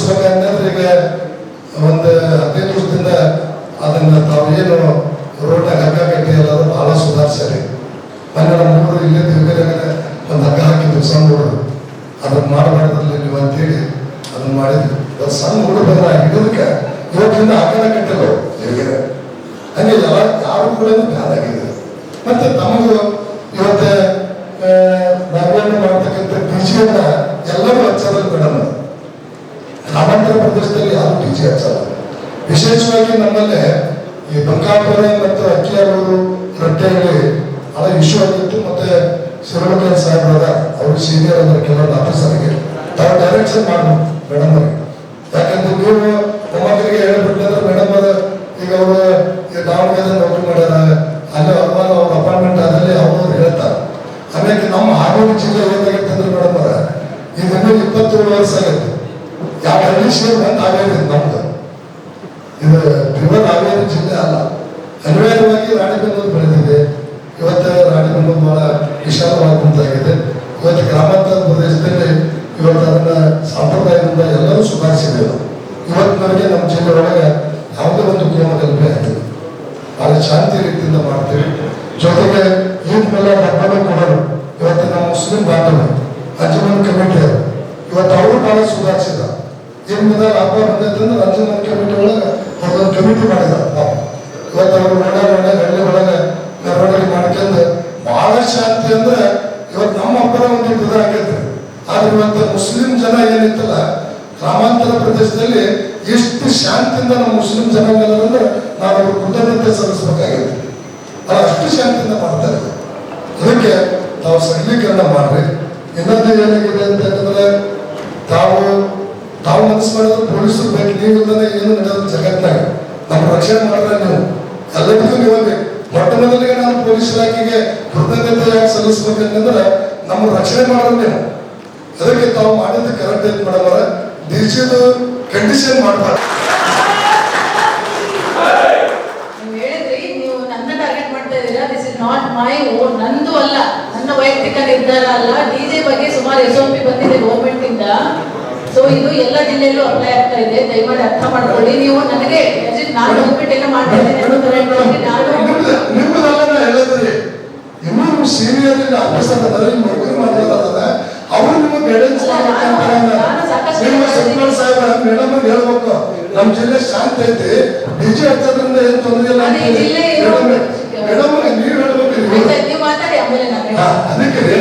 ಸರಿಪಡಿಸ್ಬೇಕಂತಂದ್ರೆ ಈಗ ಒಂದು ಹದಿನೈದು ವರ್ಷದಿಂದ ಅದನ್ನ ತಾವೇನು ರೋಡ್ನಾಗ ಹಗ್ಗ ಕಟ್ಟಿ ಎಲ್ಲರೂ ಬಹಳ ಸುಧಾರಿಸ್ಯಾರಿ. ಮೊನ್ನೆ ನಮ್ಮ ಹುಡುಗರು ಇಲ್ಲೇ ದಿವ್ಯರಾಗ ಒಂದು ಹಗ್ಗ ಹಾಕಿದ್ವಿ ಸಣ್ಣ ಹುಡುಗರು. ಅದನ್ನ ಮಾಡಬಾರ್ದಲ್ಲಿ ನೀವು ಅಂತೇಳಿ ಅದನ್ನ ಮಾಡಿದ್ವಿ ಸಣ್ಣ ಹುಡುಗರ ಹಿಡಿದಕ್ಕೆ ಇವತ್ತಿಂದ ಹಗ್ಗನ ಕಟ್ಟಿಲ್ಲ ದಿವ್ಯರ ಹಂಗೆ ಎಲ್ಲ ಯಾರು ಕೂಡ ಬ್ಯಾದಾಗಿದೆ ಮತ್ತೆ ತಮಗೂ ಇವತ್ತು ಆ, ನಾವೇನು ಮಾಡ್ತಕ್ಕಂಥ ಡಿಜಿಯನ್ನ ಎಲ್ಲರೂ ಹಚ್ಚೋದ್ರಲ್ಲಿ ಮೇಡಮ್ ಗ್ರಾಮಾಂತರ ಪ್ರದೇಶದಲ್ಲಿ ಯಾರು ಡಿಜಿ ಹಚ್ಚಲ್ಲ ವಿಶೇಷವಾಗಿ ನಮ್ಮಲ್ಲಿ ಈ ಬಂಕಾಪುರ ಮತ್ತು ಅಕ್ಕಿಯಾರೂರು ರಟ್ಟೆಯಲ್ಲಿ ಬಹಳ ಇಶ್ಯೂ ಆಗಿತ್ತು. ಮತ್ತೆ ಶಿವಮೊಗ್ಗ ಸಾಹೇಬ್ರದ ಅವರು ಸೀನಿಯರ್ ಅಂದ್ರೆ ಕೆಲವೊಂದು ಆಫೀಸರ್ಗೆ ತಾವು ಡೈರೆಕ್ಷನ್ ಮಾಡಬೇಕು ಮೇಡಮ್ ಅವರಿಗೆ. ಯಾಕಂದ್ರೆ ನೀವು ಮೊಮ್ಮಕ್ಕಳಿಗೆ ಹೇಳ್ಬಿಟ್ಟಂದ್ರೆ ಮೇಡಮ್ ಅವರ ಈಗ ಅವರು ದಾವಣಗೆರೆ ನೌಕರಿ ಮಾಡ್ಯಾರ, ಅಲ್ಲಿ ಅವ್ರ ಅವ್ರ ಅಪಾಯಿಂಟ್ಮೆಂಟ್ ಆದಲ್ಲಿ ಅವರು ಹೇಳ್ತಾರೆ. ಆಮೇಲೆ ನಮ್ಮ ಹಾವೇರಿ ಜಿಲ್ಲೆ ಏನಾಗಿತ್ತಂದ್ರೆ ಮೇಡಮ್ ಅವರ ಇನ್ನೂ ಇಪ್ಪತ್ತೇಳು ವರ್ಷ ಆಗೈತೆ ಯಾವ ಹಳ್ಳಿ ಸೇರಿ ನಮ್ದು. ಇದು ಪ್ರಿವರ್ ಹಾವೇರಿ ಜಿಲ್ಲೆ ಅಲ್ಲ. ಅನಿವಾರ್ಯವಾಗಿ ರಾಣಿಬೆನ್ನೂರು ಬೆಳೆದಿದೆ. ಇವತ್ತು ರಾಣಿಬೆನ್ನೂರು ಬಹಳ ವಿಶಾಲವಾದಂತಾಗಿದೆ ಇವತ್ತು ಗ್ರಾಮಾಂತರ ಪ್ರದೇಶದಲ್ಲಿ ಇವತ್ತು ಅದನ್ನ ಸಂಪ್ರದಾಯದಿಂದ ಎಲ್ಲರೂ ಸುಧಾರಿಸಿದ್ದೇವೆ ಇವತ್ತು ನಮಗೆ ನಮ್ಮ ಜಿಲ್ಲೆ ಒಳಗೆ ಯಾವುದೇ ಒಂದು ಕೋಮಗಲ್ಪೆ ಆಯ್ತು ಬಹಳ ಶಾಂತಿ ರೀತಿಯಿಂದ ಮಾಡ್ತೀವಿ. ಜೊತೆಗೆ ಈದ್ ಮೇಲೆ ಹಬ್ಬನೂ ಕೊಡೋರು. ಇವತ್ತು ನಮ್ಮ ಮುಸ್ಲಿಂ ಬಾಂಧವರು ಅಂಜುಮನ್ ಕಮಿಟಿ ಅವರು, ಇವತ್ತು ಅವರು ಬಹಳ ಸುಧಾರಿಸಿದ ಈದ್ ಮೇಲೆ ಹಬ್ಬ ಬಂದೈತಂದ್ರೆ ಅಂಜುಮನ್ ಕಮಿಟಿ ಒಳಗೆ ಅವ್ರೊಂದು ಕಮಿಟಿ ಮಾಡಿದಾರೆ ಪಾಪ. ಇವತ್ತು ಅವರು ಒಳ್ಳೆ ಒಳ್ಳೆ ಹಳ್ಳಿ ಒಳಗೆ ಮೆರವಣಿಗೆ ಮಾಡ್ಕೊಂಡು ಬಹಳ ಶಾಂತಿ ಅಂದ್ರೆ ಇವತ್ತು ನಮ್ಮ ಹಬ್ಬದ ಒಂದು ಇದು ಆಗೈತೆ ಆದ್ರೆ ಇವತ್ತು ಮುಸ್ಲಿಂ ಜನ ಏನಿತ್ತಲ್ಲ, ಗ್ರಾಮಾಂತರ ಪ್ರದೇಶದಲ್ಲಿ ಎಷ್ಟು ಶಾಂತಿಯಿಂದ ನಮ್ಮ ಮುಸ್ಲಿಂ ಜನಾಂಗದವರು ನಾವು ಅವ್ರ ಕೃತಜ್ಞತೆ ಸಲ್ಲಿಸಬೇಕಾಗಿದೆ ಅವ್ರು ಅಷ್ಟು ಶಾಂತಿಯಿಂದ ಮಾಡ್ತಾರೆ. ಅದಕ್ಕೆ ತಾವು ಸರಳೀಕರಣ ಮಾಡ್ರಿ. ಇನ್ನೊಂದು ಏನಾಗಿದೆ ಅಂತಂದ್ರೆ ತಾವು ತಾವು ಮನಸ್ಸು ಮಾಡೋದು ಪೊಲೀಸರು ಬೇಕು ನೀವು ಇಲ್ಲದೆ ಏನು ನಡೆಯೋದು ಜಗತ್ತಾಗ ನಮ್ಮ ರಕ್ಷಣೆ ಮಾಡಿದ್ರೆ ನೀವು. ಎಲ್ಲರಿಗೂ ನೀವು ಮೊಟ್ಟ ಮೊದಲಿಗೆ ನಾನು ಪೊಲೀಸ್ ಇಲಾಖೆಗೆ ಕೃತಜ್ಞತೆ ಯಾಕೆ ಸಲ್ಲಿಸ್ಬೇಕಂತಂದ್ರೆ ನಮ್ಮ ರಕ್ಷಣೆ ಮಾಡೋದು ನೀವು. ಅದಕ್ಕೆ ತಾವು ಮಾಡಿದ್ದು ಕರೆಕ್ಟ್ ಐತೆ ಮೇಡಮ್ ಅವರ? ಡಿಜಿದು ಕಂಡೀಷನ್ ಮಾಡಬಾರ್ದು. ನಂದು ಅಲ್ಲ. ನನ್ನ ವೈಯಕ್ತಿಕ ನಿರ್ಧಾರ ಅಲ್ಲ. ಡಿಜೆ ಬಗ್ಗೆ ಸುಮಾರು ಎಸ್ ಪಿ ಬಂದಿದೆ ಗೌರ್ಮೆಂಟ್ ಇಂದ. ಸೊ ಇದು ಎಲ್ಲ ಜಿಲ್ಲೆಯಲ್ಲೂ ಅಪ್ಲೈ ಆಗ್ತಾ ಇದೆ. ದಯಮಾಡಿ ಅರ್ಥ ಮಾಡ್ಕೊಳ್ಳಿ. ನೀವು ನನಗೆ ನಾನು ಹೋಗ್ಬಿಟ್ಟೆಲ್ಲ ಮಾಡ್ತಾ ಇದ್ದೀನಿ. ನಾನು ಆಫೀಸರ್ ನೌಕರಿ ಮಾಡೋದಾದ ಅವ್ರು ನಿಮಗೆ ಗೈಡೆನ್ಸ್ ನಿಮ್ಮ ಹೇಳಿದ್ದೀನಿ. ಸತ್ಯನಾರಾಯಣ ಸಾಹೇಬ ಮೇಡಮ್ ಹೇಳ್ಬೇಕು. ನಮ್ಮ ಜಿಲ್ಲೆ ಶಾಂತಿ ಐತಿ. ಡಿಜಿ ಹಚ್ಚೋದ್ರಿಂದ ಏನು ತೊಂದರೆ ಇಲ್ಲ ಮೇಡಮ್ ನೀವು ಹೇಳ್ಬೇಕು. ಅದಕ್ಕೆ ರೀ